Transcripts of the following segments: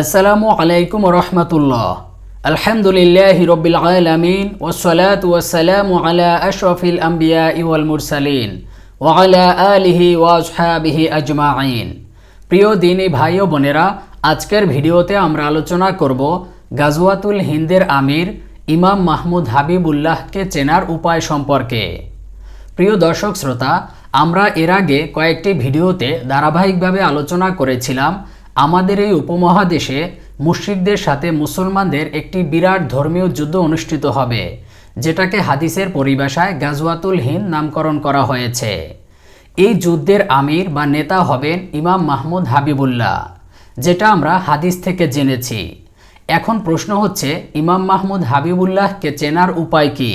আসসালামু আলাইকুম রহমতুল্লাহ। আলহামদুলিল্লাহ রবিল আলমিন ওসলাত ওয়াসালামু আলা আশরফিল আম্বিয়া ইওয়াল মুরসালিন ওয়ালা আলিহি ওয়াজহাবিহি আজমাইন। প্রিয় দিনী ভাই ও বোনেরা, আজকের ভিডিওতে আমরা আলোচনা করব গাজওয়াতুল হিন্দের আমির ইমাম মাহমুদ হাবিবুল্লাহকে চেনার উপায় সম্পর্কে। প্রিয় দর্শক শ্রোতা, আমরা এর আগে কয়েকটি ভিডিওতে ধারাবাহিকভাবে আলোচনা করেছিলাম আমাদের এই উপমহাদেশে মুশ্রিকদের সাথে মুসলমানদের একটি বিরাট ধর্মীয় যুদ্ধ অনুষ্ঠিত হবে, যেটাকে হাদিসের পরিভাষায় গাজওয়াতুল হিন্দ নামকরণ করা হয়েছে। এই যুদ্ধের আমির বা নেতা হবেন ইমাম মাহমুদ হাবিবুল্লাহ, যেটা আমরা হাদিস থেকে জেনেছি। এখন প্রশ্ন হচ্ছে, ইমাম মাহমুদ হাবিবুল্লাহকে চেনার উপায় কি?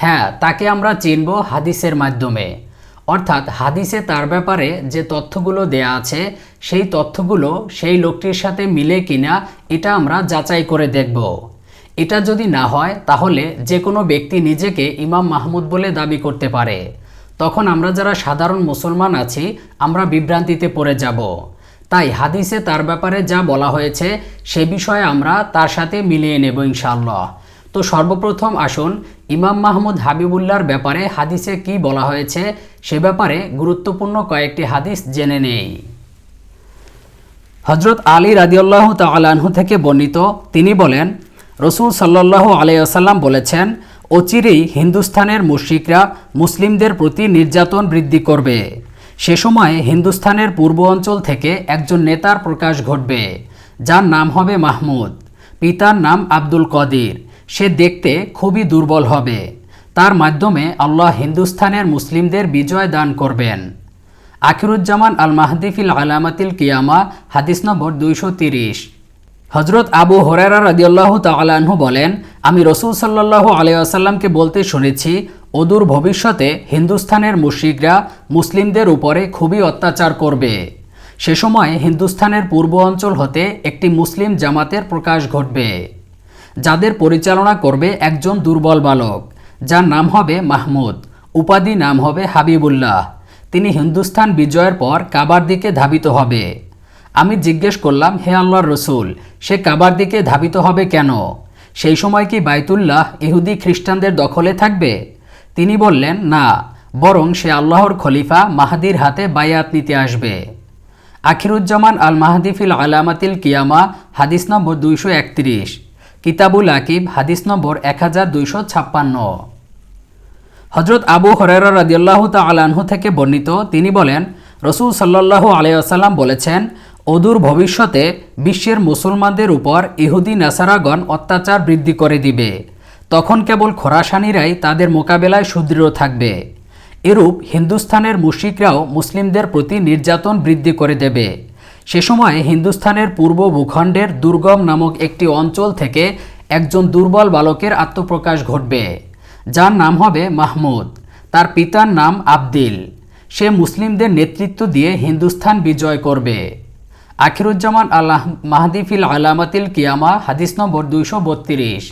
হ্যাঁ তাকে আমরা চিনব হাদিসের মাধ্যমে। অর্থাৎ হাদিসে তার ব্যাপারে যে তথ্যগুলো দেয়া আছে, সেই তথ্যগুলো সেই লোকটির সাথে মিলে কিনা, এটা আমরা যাচাই করে দেখব। এটা যদি না হয়, তাহলে যে কোনো ব্যক্তি নিজেকে ইমাম মাহমুদ বলে দাবি করতে পারে। তখন আমরা যারা সাধারণ মুসলমান আছি, আমরা বিভ্রান্তিতে পড়ে যাব। তাই হাদিসে তার ব্যাপারে যা বলা হয়েছে, সে বিষয়ে আমরা তার সাথে মিলিয়ে নেব ইনশাআল্লাহ। তো সর্বপ্রথম আসুন ইমাম মাহমুদ হাবিবুল্লাহর ব্যাপারে হাদিসে কি বলা হয়েছে? সে ব্যাপারে গুরুত্বপূর্ণ কয়েকটি হাদিস জেনে নেই। হজরত আলী রাদিউল্লাহ তালাহু থেকে বর্ণিত, তিনি বলেন, রসুল সাল্লাহ আলাইসাল্লাম বলেছেন, অচিরেই হিন্দুস্থানের মুশ্রিকরা মুসলিমদের প্রতি নির্যাতন বৃদ্ধি করবে। সে সময় হিন্দুস্থানের পূর্ব অঞ্চল থেকে একজন নেতার প্রকাশ ঘটবে, যার নাম হবে মাহমুদ। পিতার নাম আব্দুল কদির। সে দেখতে খুবই দুর্বল হবে। তার মাধ্যমে আল্লাহ হিন্দুস্থানের মুসলিমদের বিজয় দান করবেন। আখিরুজ্জামান আল মাহদিফিল আলামাতিল কিয়ামা, হাদিস নম্বর দুইশো তিরিশ। হজরত আবু হরেরা রাদিউল্লাহ তালাহু বলেন, আমি রসুল সাল্লাহ আলিয়াসাল্লামকে বলতে শুনেছি, অদূর ভবিষ্যতে হিন্দুস্থানের মুশ্রিকরা মুসলিমদের উপরে খুবই অত্যাচার করবে। সে সময় হিন্দুস্থানের পূর্ব অঞ্চল হতে একটি মুসলিম জামাতের প্রকাশ ঘটবে। যাদের পরিচালনা করবে একজন দুর্বল বালক, যার নাম হবে মাহমুদ। উপাধি নাম হবে হাবিবুল্লাহ। তিনি হিন্দুস্তান বিজয়ের পর কাবার দিকে ধাবিত হবে। আমি জিজ্ঞেস করলাম, হে আল্লাহর রসুল, সে কাবার দিকে ধাবিত হবে কেন? সেই সময় কি বাইতুল্লাহ ইহুদি খ্রিস্টানদের দখলে থাকবে? তিনি বললেন, না, বরং সে আল্লাহর খলিফা মাহাদির হাতে বায়াত নিতে আসবে। আখিরুজ্জামান আল মাহাদিফিল আলামাতিল কিয়ামা, হাদিস নম্বর দুইশো একত্রিশ। কিতাবুল আকিব, হাদিস নম্বর এক হাজার দুইশো ছাপ্পান্ন। হজরত আবু হরেরা রাদিয়াল্লাহু তালাহু থেকে বর্ণিত, তিনি বলেন, রসুল সাল্লাহ আলাইসাল্লাম বলেছেন, অদূর ভবিষ্যতে বিশ্বের মুসলমানদের উপর ইহুদি নাসারাগণ অত্যাচার বৃদ্ধি করে দিবে। তখন কেবল খোরাসানিরাই তাদের মোকাবেলায় সুদৃঢ় থাকবে। এরূপ হিন্দুস্থানের মুশিকরাও মুসলিমদের প্রতি নির্যাতন বৃদ্ধি করে দেবে। সে সময় হিন্দুস্থানের পূর্ব ভূখণ্ডের দুর্গম নামক একটি অঞ্চল থেকে একজন দুর্বল বালকের আত্মপ্রকাশ ঘটবে, যার নাম হবে মাহমুদ। তার পিতার নাম আবদিল। সে মুসলিমদের নেতৃত্ব দিয়ে হিন্দুস্থান বিজয় করবে। আখিরুজ্জামান আল্লাহ মাহদিফিল আলামাতিল কিয়ামা, হাদিস নম্বর দুইশো বত্রিশ।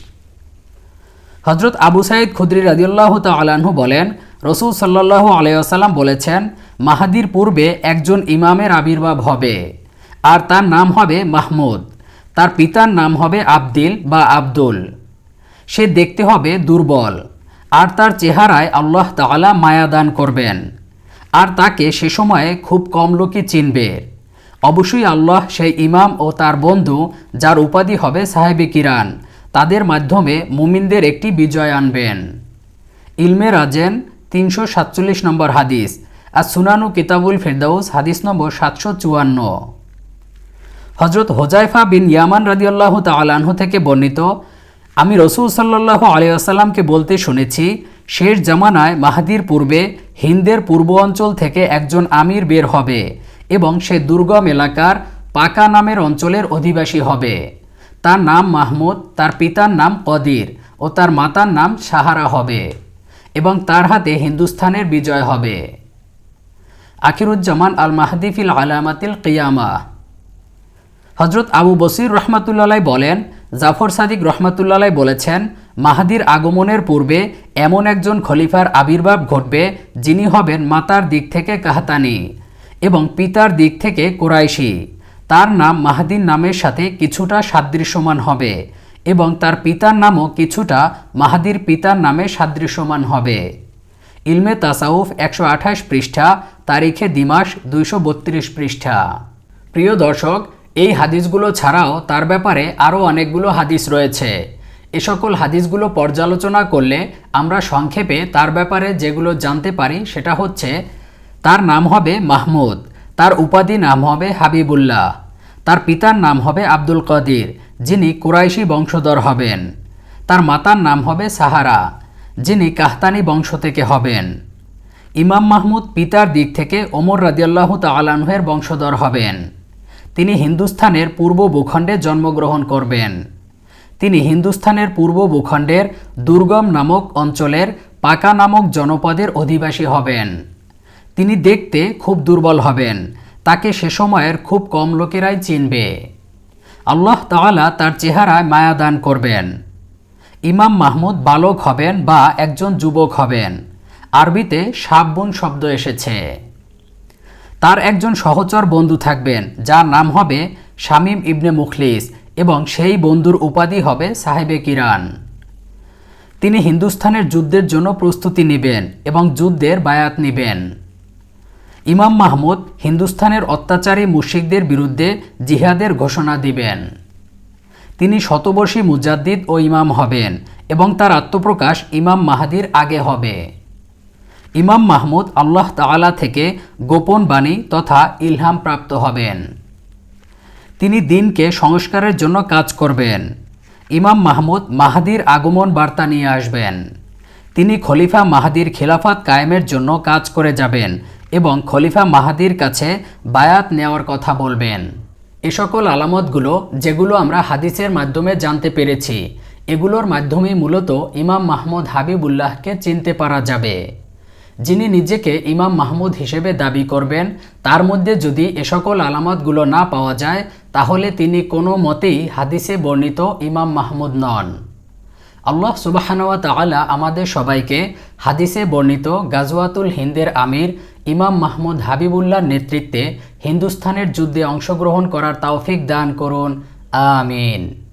হজরত আবু সাইদ খুদ্রি রাজিউল্লাহ তালাহু বলেন, রসুল সাল্লাহ আলাইসাল্লাম বলেছেন, মাহাদির পূর্বে একজন ইমামের আবির্ভাব হবে। আর তার নাম হবে মাহমুদ। তার পিতার নাম হবে আবদিল বা আব্দুল। সে দেখতে হবে দুর্বল। আর তার চেহারায় আল্লাহ তালা মায়া দান করবেন। আর তাকে সে সময়ে খুব কম লোকই চিনবে। অবশ্যই আল্লাহ সেই ইমাম ও তার বন্ধু, যার উপাধি হবে সাহেবে কিরান, তাদের মাধ্যমে মুমিনদের একটি বিজয় আনবেন। ইলমে রাজেন, তিনশো সাতচল্লিশ নম্বর হাদিস, আর সুনানু কিতাবুল ফেরদাউস, হাদিস নম্বর সাতশো চুয়ান্ন। হজরত হোজাইফা বিন ইয়ামান রাদিউল্লাহ তালাহু থেকে বর্ণিত, আমি রসুল সাল্লাহ আলিয়াসাল্লামকে বলতে শুনেছি, শেষ জামানায় মাহাদির পূর্বে হিন্দের পূর্ব অঞ্চল থেকে একজন আমির বের হবে এবং সে দুর্গম এলাকার পাকা নামের অঞ্চলের অধিবাসী হবে। তার নাম মাহমুদ, তার পিতার নাম কদির ও তার মাতার নাম সাহারা হবে এবং তার হাতে হিন্দুস্থানের বিজয় হবে। আখিরুজ্জামান আল মাহদিফিল আলামাতিল কিয়ামা। হজরত আবু বসির রহমাতুল্লাহ বলেন, জাফর সাদিক রহমাতুল্লাহ বলেছেন, মাহাদির আগমনের পূর্বে এমন একজন খলিফার আবির্ভাব ঘটবে যিনি হবেন মাতার দিক থেকে কাহাতানি এবং পিতার দিক থেকে কোরাইশি। তার নাম মাহাদির নামের সাথে কিছুটা সাদৃশ্যমান হবে এবং তার পিতার নামও কিছুটা মাহাদির পিতার নামে সাদৃশ্যমান হবে। ইলমে তাসাউফ একশো আঠাশ পৃষ্ঠা, তারিখে দিমাস দুইশো বত্রিশ পৃষ্ঠা। প্রিয় দর্শক এই হাদিসগুলো ছাড়াও তার ব্যাপারে আরও অনেকগুলো হাদিস রয়েছে। এ সকল হাদিসগুলো পর্যালোচনা করলে আমরা সংক্ষেপে তার ব্যাপারে যেগুলো জানতে পারি সেটা হচ্ছে, তার নাম হবে মাহমুদ, তার উপাধি নাম হবে হাবিবুল্লাহ, তার পিতার নাম হবে আব্দুল কদির, যিনি কুরাইশি বংশধর হবেন। তার মাতার নাম হবে সাহারা, যিনি কাহতানি বংশ থেকে হবেন। ইমাম মাহমুদ পিতার দিক থেকে ওমর রাদিয়াল্লাহু তালানহের বংশধর হবেন। হিন্দুস্থানের পূর্ব ভূখণ্ডে জন্মগ্রহণ করবেন। তিনি হিন্দুস্থানের পূর্ব ভূখণ্ডের দুর্গম নামক অঞ্চলের পাকা নামক জনপদের অধিবাসী হবেন। তিনি দেখতে খুব দুর্বল হবেন। তাকে সে সময়ের খুব কম লোকেরাই চিনবে। আল্লাহ তাআলা তার চেহারায় মায়া দান করবেন। ইমাম মাহমুদ বালক হবেন বা একজন যুবক হবেন। আরবিতে সাববুন শব্দ এসেছে। তার একজন সহচর বন্ধু থাকবেন, যার নাম হবে শামীম ইবনে মুখলিস এবং সেই বন্ধুর উপাধি হবে সাহেবে কিরান। তিনি হিন্দুস্থানের যুদ্ধের জন্য প্রস্তুতি নেবেন এবং যুদ্ধের বায়াত নেবেন। ইমাম মাহমুদ হিন্দুস্থানের অত্যাচারী মুশিকদের বিরুদ্ধে জিহাদের ঘোষণা দিবেন। তিনি শতবর্ষী মুজাদ্দিদ ও ইমাম হবেন এবং তার আত্মপ্রকাশ ইমাম মাহাদির আগে হবে। ইমাম মাহমুদ আল্লাহ তাআলা থেকে গোপন বাণী তথা ইলহাম প্রাপ্ত হবেন। তিনি দিনকে সংস্কারের জন্য কাজ করবেন। ইমাম মাহমুদ মাহাদির আগমন বার্তা নিয়ে আসবেন। তিনি খলিফা মাহাদির খিলাফত কায়েমের জন্য কাজ করে যাবেন এবং খলিফা মাহাদির কাছে বায়াত নেওয়ার কথা বলবেন। এ সকল আলামতগুলো, যেগুলো আমরা হাদিসের মাধ্যমে জানতে পেরেছি, এগুলোর মাধ্যমে মূলত ইমাম মাহমুদ হাবিবুল্লাহকে চিনতে পারা যাবে। যিনি নিজেকে ইমাম মাহমুদ হিসেবে দাবি করবেন, তার মধ্যে যদি এ সকল আলামতগুলো না পাওয়া যায়, তাহলে তিনি কোনো মতেই হাদিসে বর্ণিত ইমাম মাহমুদ নন। আল্লাহ সুবাহানওয়া তাআলা আমাদের সবাইকে হাদিসে বর্ণিত গাজওয়াতুল হিন্দের আমির ইমাম মাহমুদ হাবিবুল্লাহর নেতৃত্বে হিন্দুস্থানের যুদ্ধে অংশগ্রহণ করার তৌফিক দান করুন। আমিন।